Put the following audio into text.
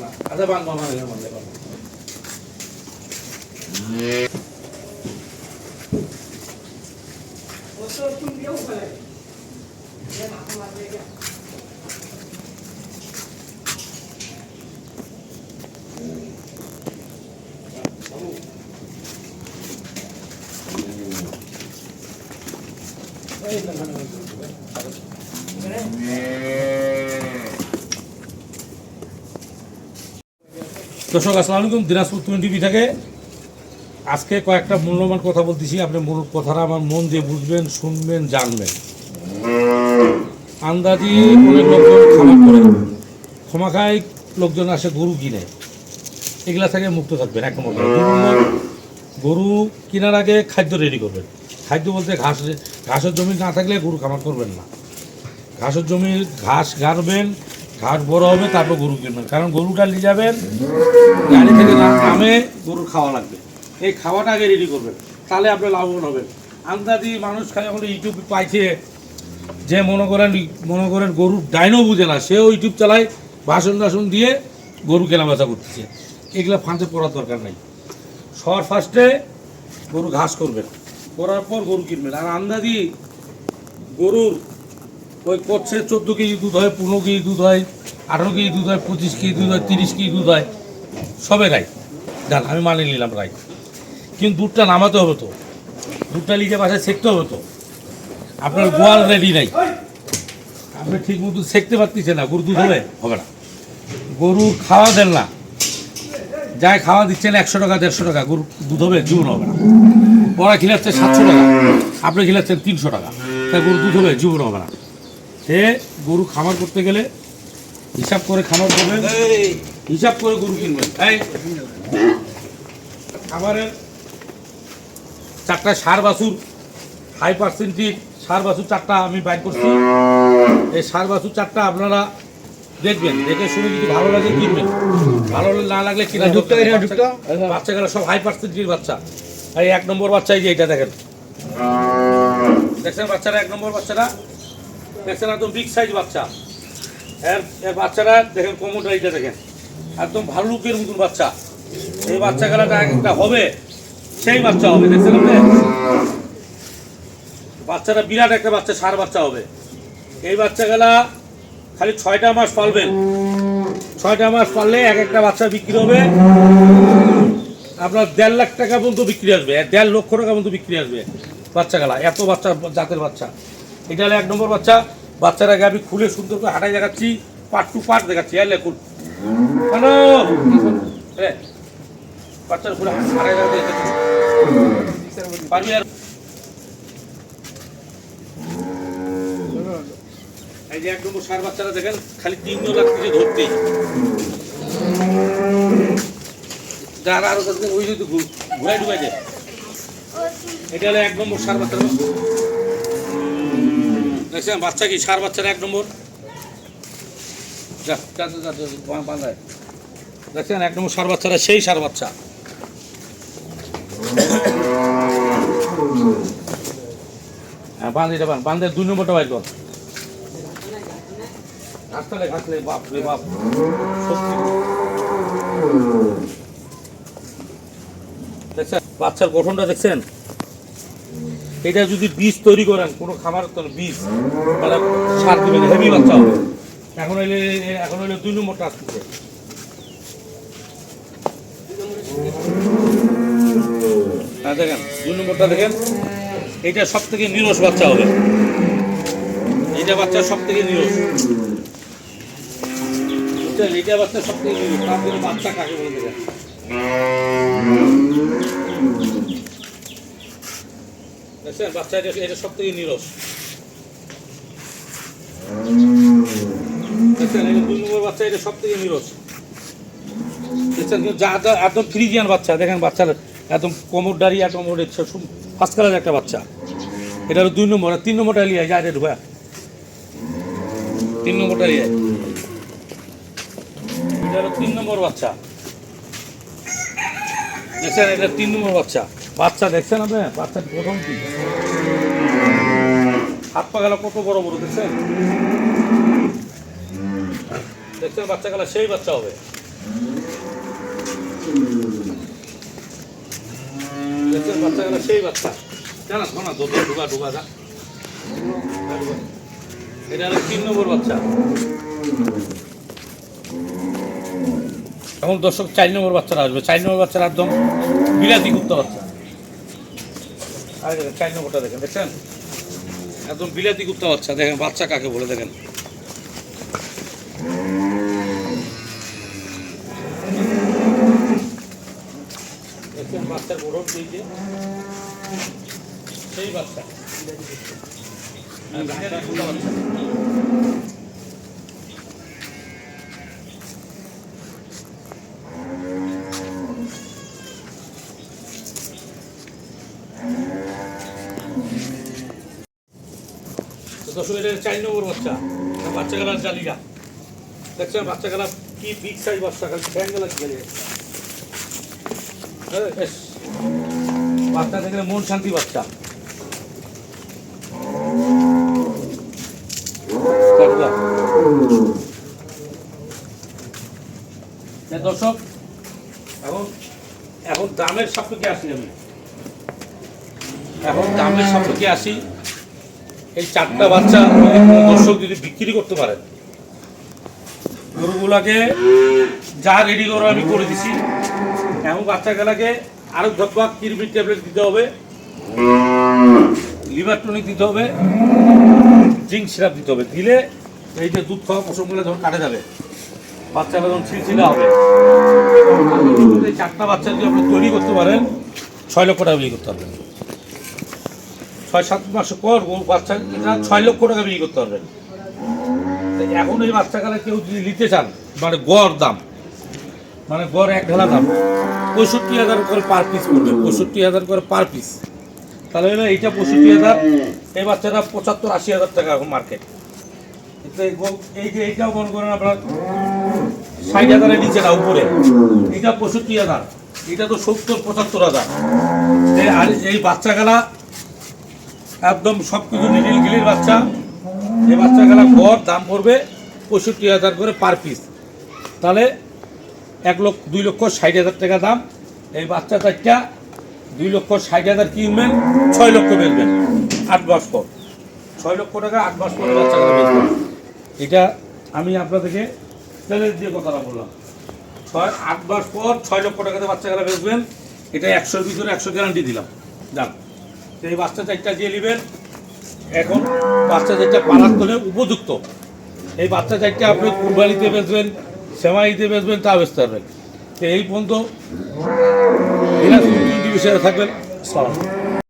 பண்ணலாம் அதை வாங்குவோமா வேற பண்ணல দর্শক, আসসালামু আলাইকুম। দিনাজপুর টোয়েন্টি থেকে আজকে কয়েকটা মূল্যবান কথা বলতেছি। আপনি মূল কথাটা আমার মন দিয়ে বুঝবেন, শুনবেন, জানবেন। আন্দাজি অনেক লোকজন খামার করে। ক্ষমাখায় লোকজন আসে গরু কিনে। এগুলা থেকে মুক্ত থাকবেন, এক নম্বর গরু কেনার আগে খাদ্য রেডি করবেন। খাদ্য বলতে ঘাস, ঘাসের জমি না থাকলে গরু খামার করবেন না। ঘাসের জমি ঘাস গাড়বেন ঘাস বড় হবে তারপর গরু কিনবেন। কারণ গরুটা নিয়ে যাবেন গাড়ি থেকে নামে গরুর খাওয়া লাগবে। এই খাওয়াটা আগে রেডি করবেন তাহলে আপনি লাভবান হবেন। আন্দাজি মানুষ খালি এখন ইউটিউব পাইছে যে মনে করেন মনে করেন গরুর ডাইনও বুঝে না সেও ইউটিউব চালায় বাসন টাসন দিয়ে গরু কেনাবেচা করতেছে। এগুলো ফাঁসে পড়ার দরকার নাই। সবার ফার্স্টে গরু ঘাস করবেন করার পর গরু কিনবেন। আর আন্দাজি গরুর ওই করছে চোদ্দ কেজি দুধ হয়, পনেরো কেজি দুধ হয়, আঠারো কেজি দুধ হয়, পঁচিশ কেজি দুধ হয়, তিরিশ কেজি দুধ হয়, সবে রাই জান আমি মানে নিলাম রাই কিন্তু দুধটা নামাতে হবে তো। দুধটা লিখে বাসায় সেঁকতে হবে তো। আপনার গোয়াল রেডি নাই। আপনি ঠিক মতো সেঁকতে পারতেছেন না গরু দুধ হবে? হবে না। গরু খাওয়া দেন না। যাই খাওয়া দিচ্ছেন একশো টাকা, দেড়শো টাকা গরু দুধ হবে, জীবন হবে না। ওরা খিলাচ্ছে সাতশো টাকা, আপনি খিলাচ্ছেন তিনশো টাকা। তাই গরু দুধ হবে, জীবন হবে না। সে গরু খামার করতে গেলে হিসাব করে খামার করবেন। হিসাব করে গরু কিনবেন। এই। খাবারের চারটা সার বাছুর হাই পার্সেন্টেজ সার বাছুর চারটা আমি বাইর করছি। এই সার বাছুর চারটা আপনারা দেখবেন দেখে শুনে যদি ভালো লাগে কিনবেন। ভালো না লাগলে কিনা বাচ্চা গেলে সব হাই পার্সেন্টেজ বাচ্চা। এই এক নম্বর বাচ্চা এই যে এটা দেখেন। দেখছেন বাচ্চারা এক নম্বর বাচ্চাটা দেখছেন, একদম বিগ সাইজ বাচ্চা। এর এর বাচ্চারা দেখেন কোমরটা দেখেন। একদম ভাল্লুকের মতন বাচ্চা। এই বাচ্চা গেলাটা একটা হবে, সেই বাচ্চা হবে, দেখছেন আপনি? বাচ্চাটা বিরাট একটা বাচ্চা, সার বাচ্চা হবে। এই বাচ্চা গেলা খালি ছয়টা মাস পালবেন। ছয়টা মাস পাললে এক একটা বাচ্চা বিক্রি হবে। আপনার দেড় লাখ টাকা পর্যন্ত বিক্রি আসবে, দেড় লক্ষ টাকা পর্যন্ত বিক্রি আসবে বাচ্চা গেলা এত বাচ্চা, জাতের বাচ্চা। এটা হলো এক নম্বর বাচ্চা। বাচ্চার আগে আমি খুলে সুন্দর করে হাঁটাই দেখাচ্ছি, পার্ট টু পার্ট দেখাচ্ছি। হ্যাঁ খুল হ্যালো বাচ্চার আর? এই যে এক নম্বর সার বাচ্চারা দেখেন, খালি তিনজন লাগতেছে ধরতেই। যারা আরও ওই ঘুরাই ঢুকাই যায় এটা হলো এক নম্বর সার বাচ্চা দেখছেন, বাচ্চা কি? সার বাচ্চার এক নম্বর। দেখছেন, এক নম্বর সার বাচ্চারা, সেই সার বাচ্চা। হ্যাঁ বাঁধ এটা বাঁধ। বাঁধে দুই নম্বরটা বাইর কর। ঘাসলে বাপ রে বাপ। দেখছেন, বাচ্চার গঠনটা দেখছেন? এটা যদি বীজ তৈরি করেন, কোনো খামার তো বীজ মানে সার দিবেন, হেভি বাচ্চা হবে। এখন হইলে এখন হইলে দুই নম্বরটা আসতেছে হ্যাঁ দেখেন, দুই নম্বরটা দেখেন, এটা সব থেকে নিরস বাচ্চা হবে। এটা বাচ্চা সব থেকে নিরস? এটা বাচ্চা সব থেকে নিরস বাচ্চা কাকে বলে দেখেন? দেখছেন বাচ্চা এটা এটা সব থেকে নিরস। দেখছেন বাচ্চা এটা সব থেকে নিরস। দেখেন বাচ্চার একদম ফার্স্ট একটা বাচ্চা। এটা দুই নম্বর। আর তিন নম্বরটা লিয়ে তিন নম্বরটা এটা তিন নম্বর বাচ্চা। দেখছেন, এটা তিন নম্বর বাচ্চা। বাচ্চা দেখছেন আপনি? বাচ্চার প্রথম কি? হাত পা গেল কত বড় বড়, দেখছেন? দেখছেন, বাচ্চা গেলা, সেই বাচ্চা হবে। দেখছেন বাচ্চাগুলো সেই বাচ্চা। জানা শোনা দুধ ঢুকা ঢুকা যা। এটা তিন নম্বর বাচ্চা। এখন দর্শক চার নম্বর বাচ্চারা আসবে। চার নম্বর বাচ্চারা একদম বিলাতি কুত্তা বাচ্চা। আর দেখেন চার নম্বরটা দেখেন দেখছেন? একদম বিলাতি কুত্তা বাচ্চা। দেখেন বাচ্চা কাকে বলে দেখেন। দেখছেন বাচ্চার গরম দিয়েছে সেই বাচ্চা। হ্যাঁ, বিলাতি বাচ্চা। চার নম্বর বাচ্চা। বাচ্চা বাচ্চা কি সাইজ বাচ্চা বাচ্চা দেখলে মন শান্তি বাচ্চা। কাটুয়া। দর্শক, এখন এখন দামের সাপেক্ষে আসি আমি। এখন দামের সাপেক্ষে আসি। এই চারটা বাচ্চা দর্শক যদি বিক্রি করতে পারেন, গরুগুলাকে যা রেডি করো আমি করে দিছি। এখন বাচ্চাগুলাকে আরও ধব্বা কিরমির ট্যাবলেট দিতে হবে লিভার টনিক দিতে হবে জিঙ্ক সিরাপ দিতে হবে। দিলে এই যে দুধ খাওয়া পশমগুলো যখন কাটে যাবে, বাচ্চারা যখন ছিলছিলা হবে। চারটা বাচ্চা যদি আপনি তৈরি করতে পারেন, ছয় লক্ষ টাকা বিক্রি করতে পারবেন। ছয় সাত মাস পর ও বাচ্চা ছয় লক্ষ টাকা বিক্রি করতে পারবেন। এখন এই বাচ্চাগুলো কেউ যদি নিতে চান মানে গড় দাম মানে গড় এক ঢালা দাম, পঁয়ষট্টি হাজার করে পার পিস পড়বে, পঁয়ষট্টি হাজার করে পার পিস তাহলে হলো এইটা পঁয়ষট্টি হাজার, এই বাচ্চাটা পঁচাত্তর আশি হাজার টাকা এখন মার্কেট এই যে এইটাও মনে করেন আপনার ষাট হাজারের নিচে না, উপরে। এটা পঁয়ষট্টি হাজার এটা তো সত্তর, পঁচাত্তর হাজার। এই- আর এই বাচ্চাগুলা একদম সব কিছু নিটিল গিলির বাচ্চা। এই বাচ্চাগুলা গড় দাম পড়বে পঁয়ষট্টি হাজার করে পার পিস তাহলে এক লক্ষ, দুই লক্ষ ষাট হাজার টাকা দাম। এই বাচ্চা চারটা, দুই লক্ষ ষাট হাজার কিনবেন? ছয় লক্ষ বেচবেন। আট পর। ছয় লক্ষ টাকা, আট পরে বাচ্চাগুলো বেচবেন। এটা আমি আপনাদেরকে চ্যালেঞ্জ দিয়ে কথাটা বললাম। ছয়, আট মাস পর ছয় লক্ষ টাকাতে বাচ্চাগুলো বেচবেন। এটা একশোর ভিতরে একশো গ্যারান্টি দিলাম। যান এই বাচ্চা চারটা দিয়ে নেবেন। এখন বাচ্চা চারটা পালার তোলে উপযুক্ত। এই বাচ্চা চারটা আপনি কুরবানিতে বেচবেন, সেমাইতে বেচবেন, তা বেচতে পারবেন। তো এই পর্যন্ত থাকবেন।